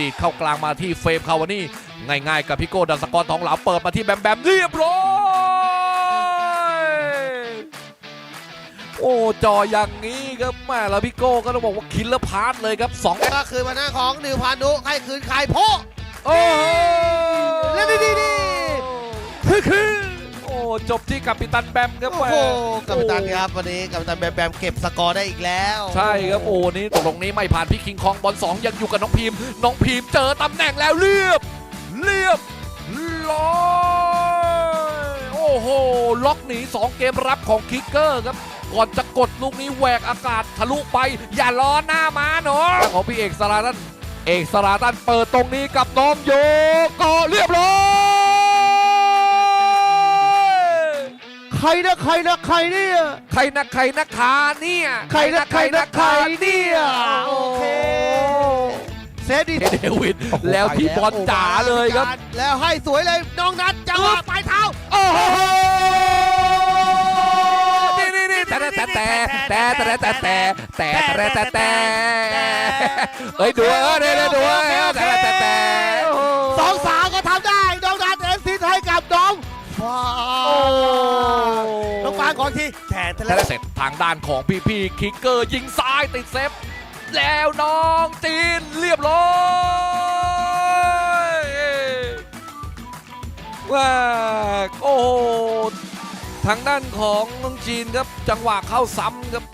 ดีดเข้ากลางมาที่เฟรมคาวานี่ง่ายๆ กับพี่โก้ดัสกรทองเหลาเปิดมาที่แบมแบมเรียบร้อยโอ้จออย่างนี้ครับแม่แล้วพี่โก้ก็ต้องบอกว่าคิลเลอร์พาร์ทเลยครับสองก็คือมาหน้าของนิวพานุให้คืนใครโพะโอ้โห จบที่กัปตันแบมครับโอ้โหแม่กัปตันครับวันนี้กัปตันแบมแบมเก็บสกอร์ได้อีกแล้ว ใช่ครับโอ้นี่ตกลงนี้ไม่ผ่านพี่คิงคองบอลสองยังอยู่กับน้องพีมน้องพีมเจอตำแหน่งแล้วเรียบ เรียบร้อยโอ้โหล็อกหนี2เกมรับของคิกเกอร์ครับก่อนจะกดลูกนี้แหวกอากาศทะลุไป อย่าล้อหน้ามาเนาะของพี่เอกสราตันเอกสราตันเปิดตรงนี้กับน้องโยก็เรียบ ร้อยใครนะใครนะใครเนี่ยใครนะใครนะขาเนี่ยใครนะใครนะใครเนี่ยโอเคเซฟดีเดวิดแล้วที่บอลจ๋าเลยครับ แล้วให้สวยเลยน้องนัดจังหวะปลายเท้าโอ้โหนี่นี่นี่แต่แต่แต่แต่แต่แต่แต่แต่แต่แต่แต่เฮ้ยดูเออเดี๋ยวดูเออแต่แต่แต่สองสาวก็ทำได้น้องนัดเอสซิสให้กับน้องฟ้าน้องฟางขออีกทีแขนทะเลแต่เสร็จทางด้านของพี่พี่คิกเกอร์ยิงซ้ายติดเซฟ แล้วน้องจีนเรียบร้อยว้าโอ้โหทางด้านของน้องจีนครับจังหวะเข้าซ้ำครับ